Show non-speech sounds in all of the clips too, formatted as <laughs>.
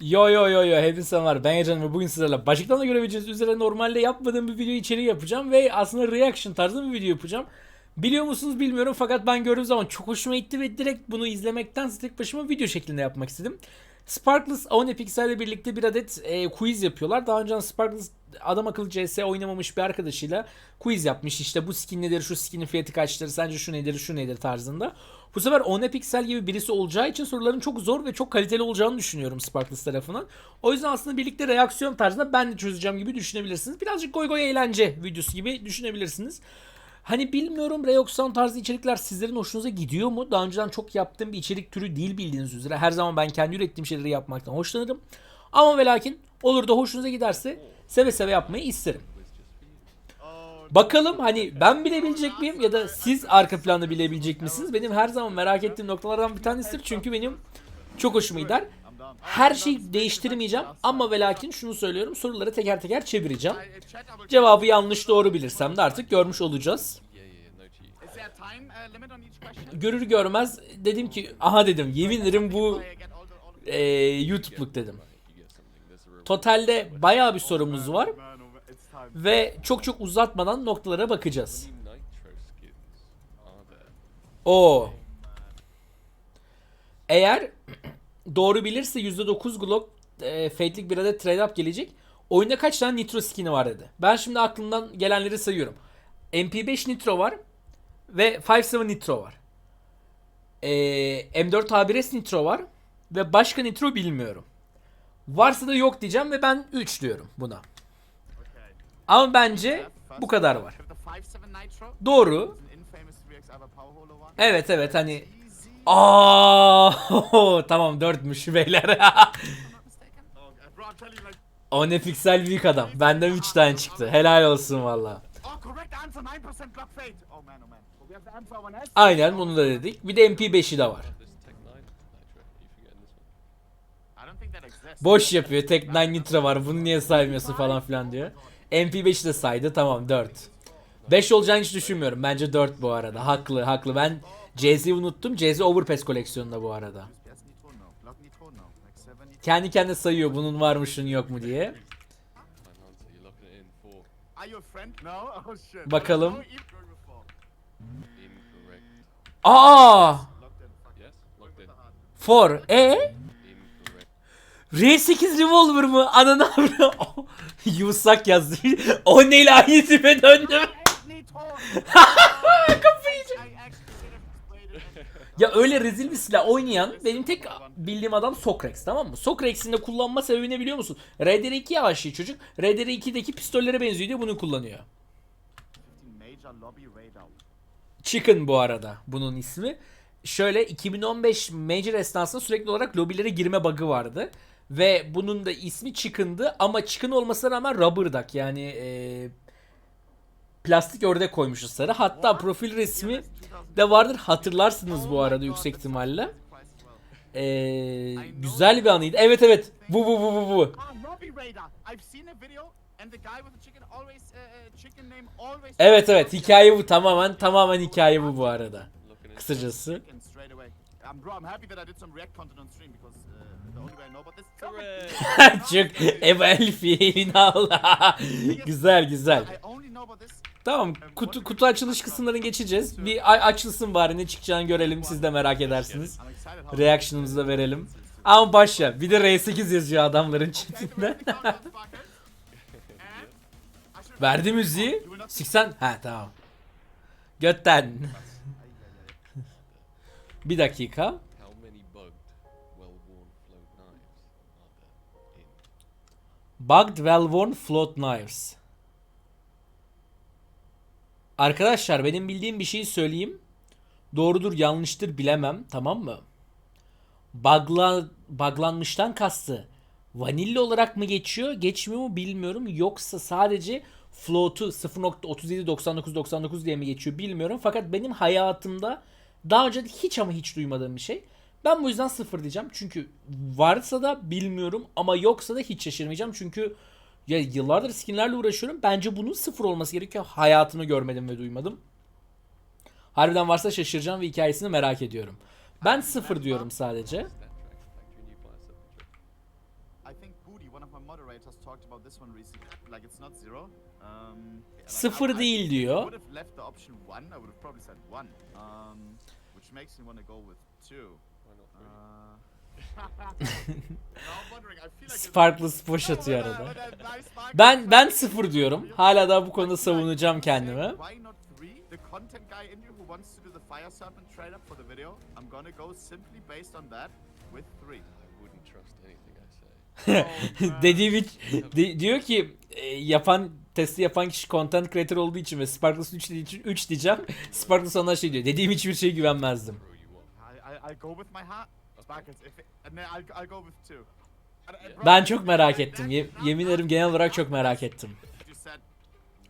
Yo yo yo yo hepinize var. Ben Ece'nin ve bugün sizlerle başlıktan da görebileceğiniz üzere normalde yapmadığım bir video içeriği yapacağım ve aslında reaction tarzı bir video yapacağım. Biliyor musunuz bilmiyorum fakat ben gördüğüm zaman çok hoşuma gitti ve direkt bunu izlemekten tek başıma video şeklinde yapmak istedim. Sparkless Aone Pixel ile birlikte bir adet e, quiz yapıyorlar. Daha önce Sparkless adam akıllı CS oynamamış bir arkadaşıyla quiz yapmış. İşte bu skin nedir, şu skinin fiyatı kaçtır, sence şu nedir, şu nedir tarzında. Bu sefer One Pixel gibi birisi olacağı için soruların çok zor ve çok kaliteli olacağını düşünüyorum Sparkless tarafından. O yüzden aslında birlikte reaksiyon tarzında ben de çözeceğim gibi düşünebilirsiniz. Birazcık goy goy eğlence videosu gibi düşünebilirsiniz. Hani bilmiyorum reaksiyon tarzı içerikler sizlerin hoşunuza gidiyor mu? Daha önceden çok yaptığım bir içerik türü değil bildiğiniz üzere. Her zaman ben kendi ürettiğim şeyleri yapmaktan hoşlanırım. Ama ve lakin olur da hoşunuza giderse seve seve yapmayı isterim. Bakalım hani ben bilebilecek miyim ya da siz arka planda bilebilecek misiniz? Benim her zaman merak ettiğim noktalardan bir tanesidir. Çünkü benim çok hoşuma gider. Her şeyi değiştirmeyeceğim ama ve lakin şunu söylüyorum soruları teker teker çevireceğim. Cevabı yanlış doğru bilirsem de artık görmüş olacağız. Görür görmez dedim ki aha dedim yemin ederim bu e, YouTube'luk dedim. Totalde bayağı bir sorumuz var ve çok çok uzatmadan noktalara bakacağız. O. Eğer doğru bilirse %9 Glock e, Fate'lik bir adet trade up gelecek. Oyunda kaç tane Nitro skin'i var dedi. Ben şimdi aklımdan gelenleri sayıyorum. MP5 Nitro var ve 5.7 Nitro var. Ee, M4 A1S Nitro var ve başka Nitro bilmiyorum. Varsa da yok diyeceğim ve ben 3 diyorum buna. Ama bence bu kadar var. Have the 5.7 Nitro? Doğru. An infamous 3x Ever Power Holo one? Evet evet hani Aa <laughs> tamam 4'müş beyler. <laughs> O ne piksel büyük adam. Benden 3 tane çıktı. Helal olsun valla. Correct answer, 9% Glock Fade. Man, man. So we have the answer one S. Aynen bunu da dedik. Bir de MP5'i de var. Boş yapıyor. Tek 9 Nitro var. Bunu niye saymıyorsun falan filan diyor. MP5'i de saydı. Tamam 4. 5 olacağını hiç düşünmüyorum. Bence 4 bu arada. Haklı haklı. Ben CZ'yi unuttum. CZ Overpass koleksiyonunda bu arada. PS Nitro no. Glock Nitro no. Like 7 Nitro. Kendi kendine sayıyor bunun var mı şunun yok mu diye. Bakalım. Aa! For. E? R8 revolver mı? Ananı avra. <laughs> Yusak yazdı. <laughs> o neyle aynı döndüm. <laughs> Nitro! Kafayı I actually should have played it. Ya öyle rezil bir silah oynayan benim tek bildiğim adam Socrax tamam mı? Socrax'in de kullanma sebebi ne biliyor musun? RDR2'ye aşığı çocuk. RDR2'deki pistollere benziyor diye bunu kullanıyor. 15 Major Lobby Radar. Chicken bu arada bunun ismi. Şöyle 2015 Major esnasında sürekli olarak lobilere girme bug'ı vardı. Ve bunun da ismi Chicken'dı ama Chicken olmasına rağmen rubber duck yani eee, plastik ördek koymuşuz sarı. Hatta profil resmi de vardır hatırlarsınız bu arada yüksek ihtimalle. Eee, güzel bir anıydı. Evet evet bu bu bu bu bu. Evet evet hikaye bu tamamen tamamen hikaye bu bu arada. Kısacası. <laughs> Çok Eva Elfi <laughs> Allah. <laughs> güzel güzel. Tamam kutu kutu açılış kısımlarını geçeceğiz. Bir ay açılsın bari ne çıkacağını görelim siz de merak edersiniz. Reaction'ımızı da verelim. Ama başla. Bir de R8 yazıyor adamların chatinde. <laughs> Verdi müziği. 80 ha tamam. Götten. <laughs> bir dakika. Bugged, well-worn float knives are there in? Bugged well-worn float knives. Arkadaşlar benim bildiğim bir şeyi söyleyeyim. Doğrudur yanlıştır bilemem tamam mı? Bugla, buglanmıştan kastı. Vanilla olarak mı geçiyor geçmiyor mu bilmiyorum. Yoksa sadece float'u 0.379999 diye mi geçiyor bilmiyorum. Fakat benim hayatımda daha önce hiç ama hiç duymadığım bir şey. Ben bu yüzden sıfır diyeceğim. Çünkü varsa da bilmiyorum ama yoksa da hiç şaşırmayacağım. Çünkü ya yıllardır skinlerle uğraşıyorum. Bence bunun sıfır olması gerekiyor. Hayatımı görmedim ve duymadım. Harbiden varsa şaşıracağım ve hikayesini merak ediyorum. Ben sıfır diyorum sadece. Um, Sıfır değil diyor. I. I Farklı spoş atıyor arada. Ben ben sıfır diyorum. Hala da bu konuda savunacağım kendimi. Why not three? The content guy in you who wants to do the fire serpent trade up for the video, I'm gonna go simply based on that with three. I wouldn't trust anything I say. <laughs> Dediğim hiç di- diyor ki e, yapan testi yapan kişi content creator olduğu için ve Sparkless 3 dediği için 3 diyeceğim. Sparkless ondan şey diyor. Dediğim hiçbir şeye güvenmezdim. I, I, I'll go with my heart. Ben çok merak ettim. Ye- yemin ederim genel olarak çok merak ettim.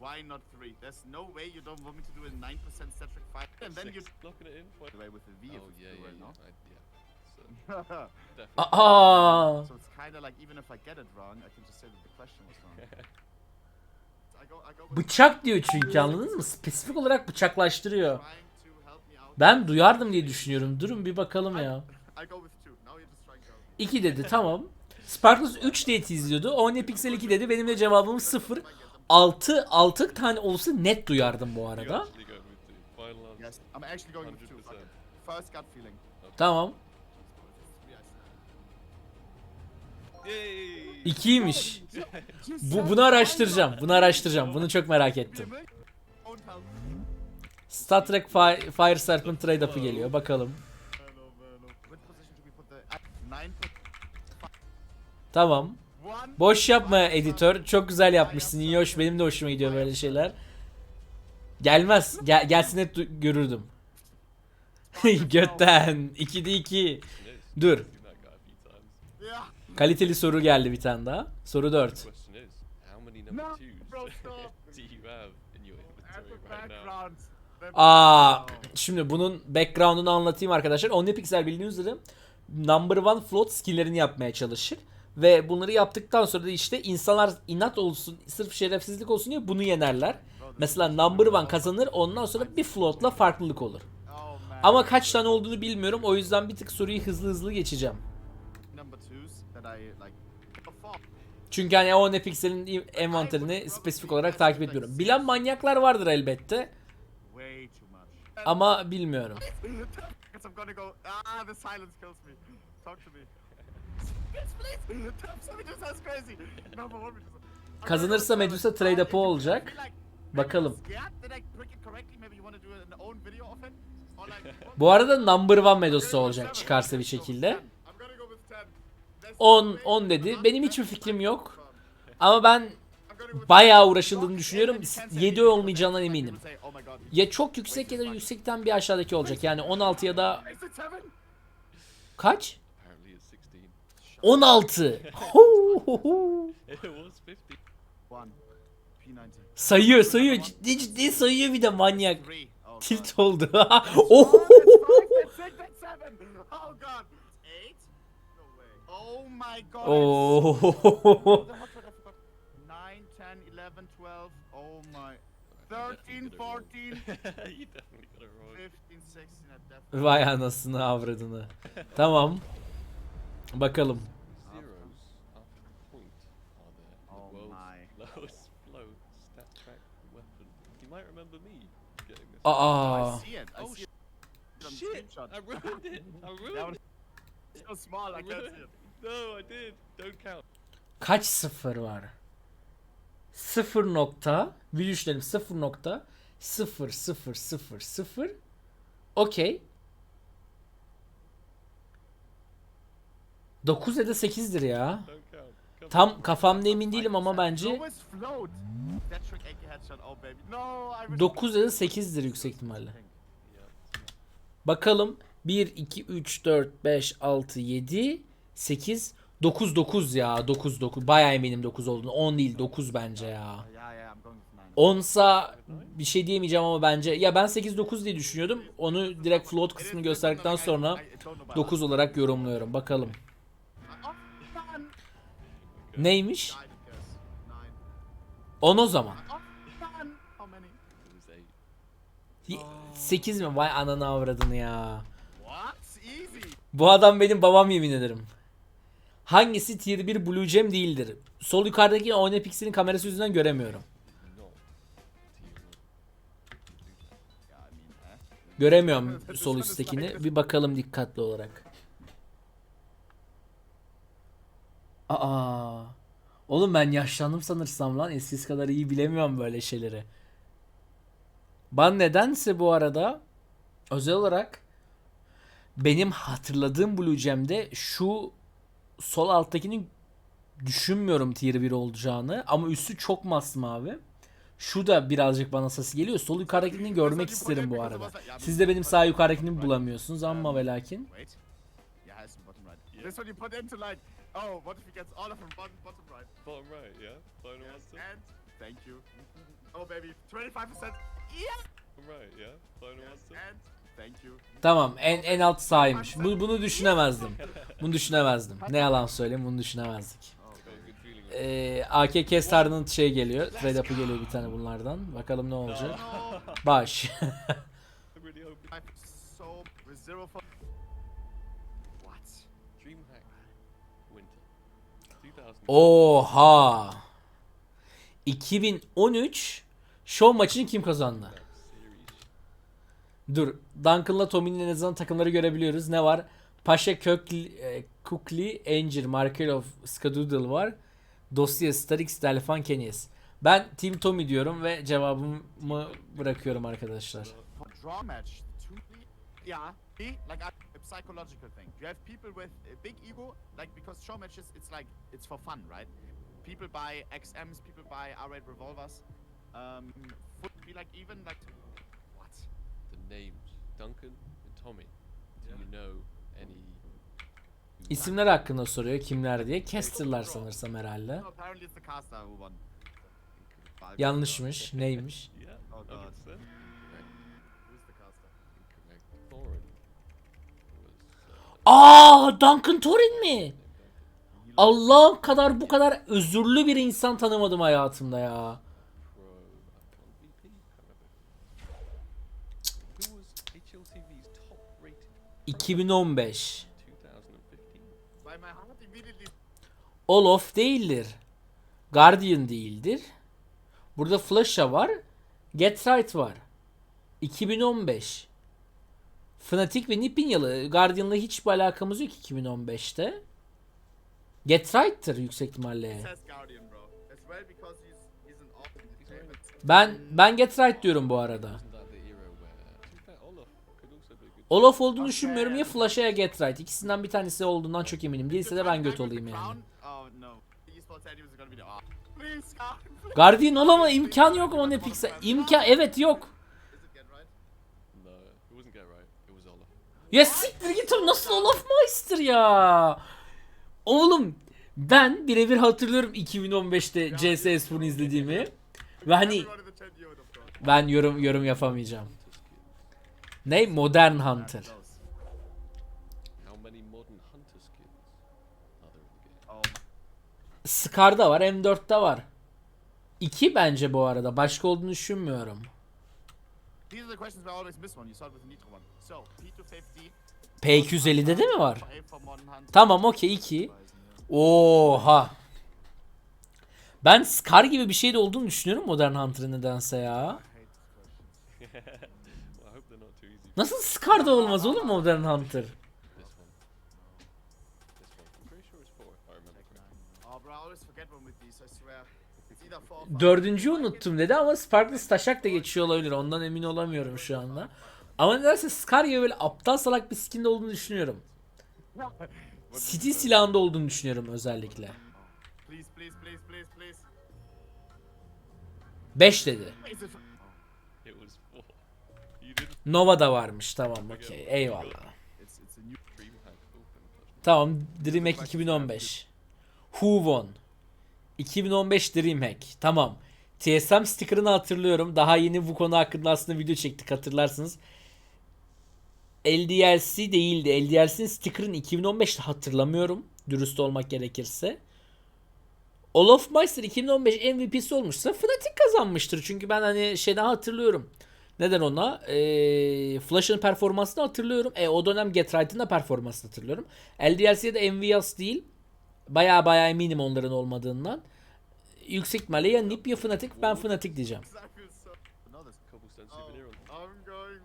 Why not three? There's no way you don't want me to do a 9% static fight. And then you Six, locking it in. Why? away with the V if Oh it's yeah, two yeah, right yeah. now. I, yeah. So, <laughs> definitely. Aa! So it's kind of like even if I get it wrong, I can just say that the question was wrong. <laughs> I go, I go with Bıçak diyor çünkü anladınız mı? Spesifik olarak bıçaklaştırıyor. Ben duyardım diye düşünüyorum. Durun bir bakalım ya. I go with two. Now you're just trying to help me. 2 dedi tamam. Sparkless 3 diye izliyordu. Omnia Pixel 2 dedi. Benim de cevabım 0. 6 6 tane olsa net duyardım bu arada. actually go with two. Final answer. Yes, I'm actually going with two. Fuck 100%. it. First gut feeling. Tamam. Yay! 2'ymiş. Bu, bunu araştıracağım. Bunu araştıracağım. Bunu çok merak ettim. Star Trek Fi- Fire Serpent trade up'ı geliyor. Bakalım. Tamam. Boş yapma editör. Çok güzel yapmışsın. İyi hoş. Benim de hoşuma gidiyor böyle şeyler. Gelmez. Gel, gelsin hep görürdüm. <laughs> Götten. 2'de 2. It is. Dur. Kaliteli soru geldi bir tane daha. Soru 4. Question is, how many number No, twos bro, stop. do you have in your At the inventory right now? background. The Aa, şimdi bunun background'unu anlatayım arkadaşlar. OmniPixel bildiğiniz üzere number one float skill'lerini yapmaya çalışır. Ve bunları yaptıktan sonra da işte insanlar inat olsun, sırf şerefsizlik olsun diye bunu yenerler. Mesela number one kazanır ondan sonra bir floatla farklılık olur. Ama kaç tane olduğunu bilmiyorum. O yüzden bir tık soruyu hızlı hızlı geçeceğim. Çünkü hani OmniPixel'in envanterini spesifik olarak takip etmiyorum. Bilen manyaklar vardır elbette. Ama bilmiyorum. <laughs> Kazanırsa Medusa trade up'ı olacak. Bakalım. <laughs> Bu arada number one Medusa olacak çıkarsa bir şekilde. 10. I'm gonna go with 10. There's 10 no way 10 dedi. I'm Benim hiçbir fikrim yok. Ama ben bayağı 10. uğraşıldığını düşünüyorum. even 10 7 centimeters. olmayacağından eminim. "Oh Ya çok yüksek ya da yüksekten bir aşağıdaki olacak. Yani 16 ya da kaç? Apparently it's 16. 16. It was 50. One. P90. sayıyor sayıyor. Ciddi ciddi sayıyor bir de manyak. Oh. Tilt oldu. <laughs> Oh, that's five, that's six, that's seven. God. Eight? No way. My god. İt's- The hot shot, I forgot. Nine, 10, 11, 12. My. I 13, definitely got it 14, wrong. you definitely got it wrong. 15, 16. I definitely. Vay anasını avradını. Tamam. Bakalım. Zeros after the point are there. The Oh world's my. lowest float stat track weapon. You might remember me getting this. Oh, Aa. I see it. I Oh, see it. on the Shit! screenshot. I ruined it! I <laughs> That ruined was it! so small, I can't see it. No, I did. Don't count. Kaç sıfır var? Sıfır nokta. Bir düşünelim. Sıfır nokta. Sıfır sıfır sıfır sıfır. Okey. 9 ya da 8'dir ya. Don't count. Come Tam kafamda emin değilim ama bence Lowest float. That trick AK headshot. Oh baby. No, I wish- 9 ya da 8'dir yüksek ihtimalle. Bakalım. 1, 2, 3, 4, 5, 6, 7, 8, 9, 9 ya. 9, 9. Bayağı eminim 9 olduğunu. 10 değil 9 bence ya. Yeah, yeah, I'm going with nine. 10'sa bir şey diyemeyeceğim ama bence. Ya ben 8, 9 diye düşünüyordum. Onu direkt float kısmını gösterdikten sonra 9 olarak yorumluyorum. Bakalım. Neymiş? 10 o zaman. How many? It was eight. 8 mi? Vay ananı avradını ya. Bu adam benim babam yemin ederim. Hangisi tier 1 Blue Gem değildir? Sol yukarıdaki Oynapixel'in kamerası yüzünden göremiyorum. Göremiyorum sol üsttekini. Bir bakalım dikkatli olarak. Aa. Oğlum ben yaşlandım sanırsam lan. Eskisi kadar iyi bilemiyorum böyle şeyleri. Ben nedense bu arada özel olarak benim hatırladığım Blue Gem'de şu sol alttakini düşünmüyorum tier 1 olacağını ama üstü çok masmavi. Şu da birazcık bana sası geliyor. Sol yukarıdakini görmek isterim bu arada. Siz de benim sağ yukarıdakini bulamıyorsunuz ama ve lakin. Bottom oh, what if he gets all of them bottom, bottom right? Bottom right, yeah? Final Yes, answer? and thank you. Oh, baby, 25%. Yeah! Bottom right, yeah? Final Yes, answer? and thank you. Tamam en en alt sağymış. Bu, bunu düşünemezdim. Bunu düşünemezdim. Ne yalan söyleyeyim bunu düşünemezdik. Oh, Ee, AK Kestar'ın şey geliyor. Trade up'ı geliyor bir tane bunlardan. Bakalım ne olacak. Baş. <laughs> I really hope I'm so with zero for. What? DreamHack Winter. 2000. Oha. 2013 show maçını kim kazandı? Dur. Duncan'la Tommy'nin en azından takımları görebiliyoruz. Ne var? Paşa Kökli, e, Kukli, Angel, Markelov, Skadoodle var. Dosya, Starix, Delfan, Kenyes. Ben Team Tommy diyorum ve cevabımı bırakıyorum arkadaşlar. Psychological thing. You have people with a big ego, like because show matches, it's like it's for fun, right? People buy XMs, people buy R-rated revolvers. Um, would be like even like what? The names Duncan and Tommy. Do you know any? İsimler hakkında soruyor kimler diye. Caster'lar sanırsam herhalde. No, apparently it's the caster who won. Balkan Yanlışmış. <laughs> Neymiş? Yeah. Oh, God. Aa, Duncan Torin mi? Allah'ım kadar bu kadar özürlü bir insan tanımadım hayatımda ya. pro icon VP, however. Who was HLTV's top rated 2015. 2015? By my heart immediately. Olof değildir. Guardian değildir. Burada Flasha var. Get Right var. 2015. Fnatic ve Nipinyalı. Guardian'la hiçbir alakamız yok 2015'te. Get Right'tır yüksek ihtimalle. Ben ben Get Right diyorum bu arada. Olaf olduğunu düşünmüyorum ya Flash'a ya Get Right. İkisinden bir tanesi olduğundan çok eminim. Değilse de ben göt olayım yani. Oh. Guardian olama imkan yok o ne pixel. İmkan evet yok. Is it get right? No, it wasn't get right. It was Olaf. Ya siktir git o nasıl Olaf Meister ya. Oğlum ben birebir hatırlıyorum 2015'te CS Espor'u izlediğimi. Ve hani ben yorum yorum yapamayacağım. Ne? Modern Hunter. Scar'da var, M4'te var. 2 bence bu arada. Başka olduğunu düşünmüyorum. these are the questions we always miss one. You it with the Nitro one. So, P250. P250'de de mi var? Tamam okey 2. Oha. Ben Scar gibi bir şey de olduğunu düşünüyorum Modern Hunter'ın nedense ya. Nasıl Scar'da olmaz oğlum Modern Hunter? Dördüncüyü unuttum dedi ama Sparkless taşak da geçiyor olabilir. Ondan emin olamıyorum şu anda. Ama nedense Scar gibi böyle aptal salak bir skinde olduğunu düşünüyorum. City silahında olduğunu düşünüyorum özellikle. Please, please, please, please, please. 5 dedi. Nova da varmış tamam okey eyvallah. Tamam DreamHack 2015. Who won? 2015 DreamHack. Tamam. TSM sticker'ını hatırlıyorum. Daha yeni bu konu hakkında aslında video çektik hatırlarsınız. LDLC değildi. LDLC'nin sticker'ını 2015'te hatırlamıyorum. Dürüst olmak gerekirse. Olaf Meister 2015 MVP'si olmuşsa Fnatic kazanmıştır. Çünkü ben hani şeyden hatırlıyorum. Neden ona? Ee, Flash'ın performansını hatırlıyorum. E, o dönem Get Right'ın da performansını hatırlıyorum. LDLC'de de MVS değil. Baya baya eminim onların olmadığından. Yüksek ihtimalle ya Nip ya Fnatic. Ben Fnatic diyeceğim. I feel so. Another. Cobblestone Oh, souvenir on. I'm going.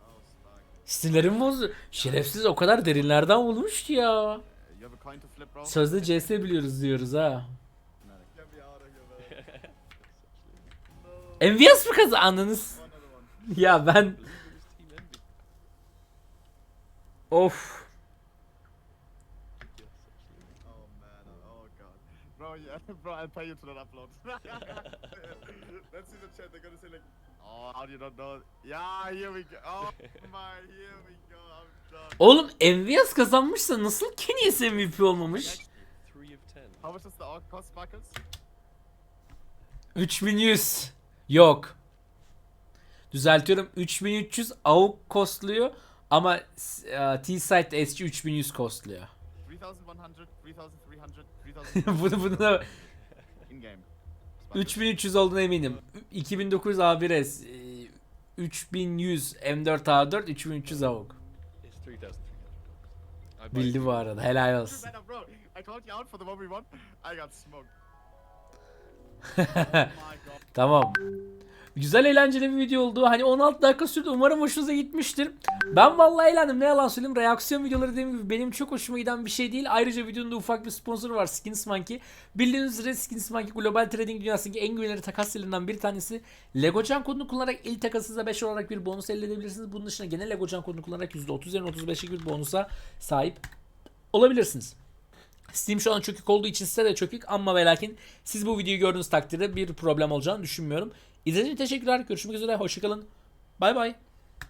Oh, Stark. Sinirlerim bozdu. Şerefsiz o kadar derinlerden bulmuş ki ya. Sözde CS biliyoruz diyoruz ha. <laughs> Envious mı kazandınız? Ya ben of. Oh oh. Bro, pay <laughs> you to that upload. Let's see the chat, they're gonna say like, oh, how do you not know? Yeah, here we go. Oh <laughs> my, here we go, I'm done. Oğlum Envious kazanmışsa nasıl Kenyes MVP olmamış? Three of ten. how much does the orc cost, Sparkles? 3100. Yok. Düzeltiyorum. 3300 AUK kostluyor ama e, T-Site SG 3100 kostluyor. 3100, 3300, 3000 bunu bunu da in game. Sparkles? 3300 olduğuna eminim. 2900 A1S, e, 3100 M4A4, 3300 AUK. It's three thousand three hundred. I buy Bildi bu arada. Helal olsun. Better, bro. I called you out for the 1v1. I got smoked. <laughs> oh. Tamam. Güzel eğlenceli bir video oldu. Hani 16 dakika sürdü. Umarım hoşunuza gitmiştir. Ben vallahi eğlendim. Ne yalan söyleyeyim. Reaksiyon videoları dediğim gibi benim çok hoşuma giden bir şey değil. Ayrıca videonun da ufak bir sponsoru var. Skins Monkey. Bildiğiniz üzere Skins Monkey global trading dünyasındaki en güvenilir takas sitelerinden bir tanesi. Legocan kodunu kullanarak ilk takasınızda 5 olarak bir bonus elde edebilirsiniz. Bunun dışında genel Legocan kodunu kullanarak %30 yerine 35'lik bir bonusa sahip olabilirsiniz. Steam şu an çökük olduğu için size de çökük ama ve lakin siz bu videoyu gördüğünüz takdirde bir problem olacağını düşünmüyorum. İzlediğiniz için teşekkürler. Görüşmek üzere. Hoşçakalın. Bay bay.